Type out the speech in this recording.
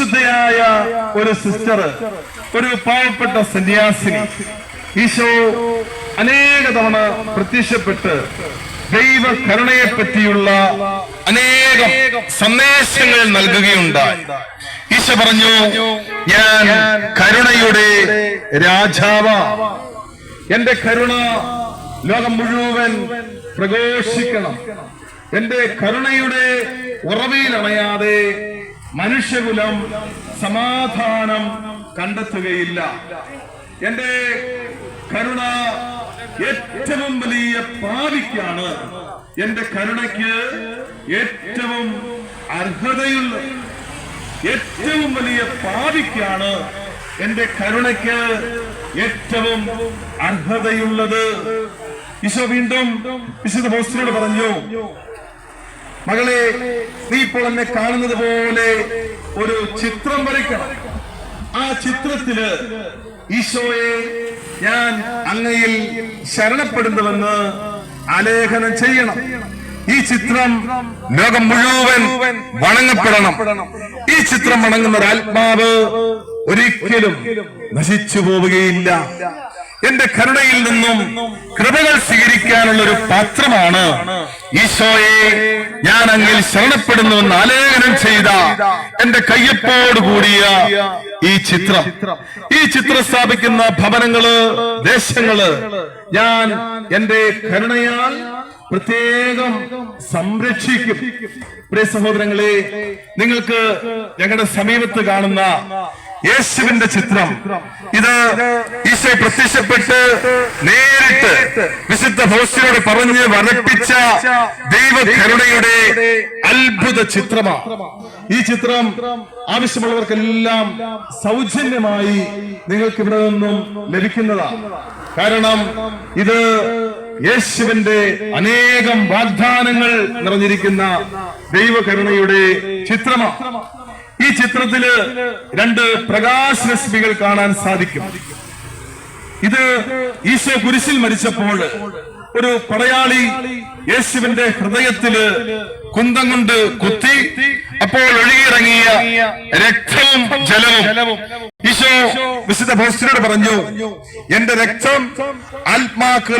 വിശുദ്ധയായ ഒരു സിസ്റ്റർ ഒരു പാവപ്പെട്ട സന്യാസിനി. ഈശോ അനേക തവണ പ്രത്യക്ഷപ്പെട്ട് ദൈവ കരുണയെ പറ്റിയുള്ള അനേകം സന്ദേശങ്ങൾ നൽകുകയുണ്ടായി. ഈശോ പറഞ്ഞു ഞാൻ കരുണയുടെ രാജാവ. എന്റെ കരുണ ലോകം മുഴുവൻ പ്രഘോഷിക്കണം. എന്റെ കരുണയുടെ ഉറവയിലണയാതെ മനുഷ്യകുലം സമാധാനം കണ്ടെത്തുകയില്ല. എന്റെ കരുണ ഏറ്റവും വലിയ പാവിക്കാണ് എന്റെ കരുണയ്ക്ക് ഏറ്റവും അർഹതയുള്ള ഏറ്റവും വലിയ പാവിക്കാണ് എന്റെ കരുണയ്ക്ക് ഏറ്റവും അർഹതയുള്ളത്. ഈശോ വീണ്ടും വിശുദ്ധ ഹോസ്റ്റിനോട് പറഞ്ഞു മകളെ നീ ഇപ്പോൾ എന്നെ കാണുന്നത് പോലെ ഒരു ചിത്രം വരയ്ക്കണം. ആ ചിത്രത്തിൽ ഈശോയെ ഞാൻ അങ്ങയിൽ ശരണപ്പെടുന്നുവെന്ന് ആലേഖനം ചെയ്യണം. ഈ ചിത്രം ലോകം മുഴുവൻ വണങ്ങപ്പെടണം. ഈ ചിത്രം വണങ്ങുന്ന ഒരു ആത്മാവ് ഒരിക്കലും നശിച്ചു പോവുകയില്ല. എന്റെ കരുണയിൽ നിന്നും കൃപകൾ സ്വീകരിക്കാനുള്ള ഒരു പാത്രമാണ് ഈശോയെ. ഞാൻ അങ്ങിൽ ശരണപ്പെടുന്നുവെന്ന് ആലേഖനം ചെയ്ത എന്റെ കയ്യപ്പോട് കൂടിയ ഈ ചിത്രം. ഈ ചിത്രം സ്ഥാപിക്കുന്ന ഭവനങ്ങൾ ദേശങ്ങൾ ഞാൻ എന്റെ കരുണയാൽ പ്രത്യേകം സംരക്ഷിക്കും. പ്രിയ സഹോദരങ്ങളെ നിങ്ങൾക്ക് ഞങ്ങളുടെ സമീപത്ത് കാണുന്ന യേശുവിന്റെ ചിത്രം. ഇത് ഈശോ പ്രത്യക്ഷപ്പെട്ട് നേരിട്ട് വിശുദ്ധ ഭോസ്റ്റിനോട് പറഞ്ഞ് വരപ്പിച്ച ദൈവ കരുണയുടെ അത്ഭുത ചിത്രമാണ് ഈ ചിത്രം ആവശ്യമുള്ളവർക്കെല്ലാം സൗജന്യമായി നിങ്ങൾക്ക് ഇവിടെ നിന്നും ലഭിക്കുന്നതാണ് കാരണം ഇത് യേശുവിന്റെ അനേകം വാഗ്ദാനങ്ങൾ നിറഞ്ഞിരിക്കുന്ന ദൈവകരുണയുടെ ചിത്രമാണ് ഈ ചിത്രത്തിൽ രണ്ട് പ്രകാശരശ്മികൾ കാണാൻ സാധിക്കും. ഇത് ഈശോ കുരിശിൽ മരിച്ചപ്പോൾ ഒരു പടയാളി യേശുവിന്റെ ഹൃദയത്തിൽ കുന്തം കൊണ്ട് കുത്തി അപ്പോൾ ഒഴുകിയിറങ്ങിയ രക്തവും ജലവും. ഈശോ വിശുദ്ധ ഭോസ്റ്റിനോട് പറഞ്ഞു എന്റെ രക്തം ആത്മാക്കൾ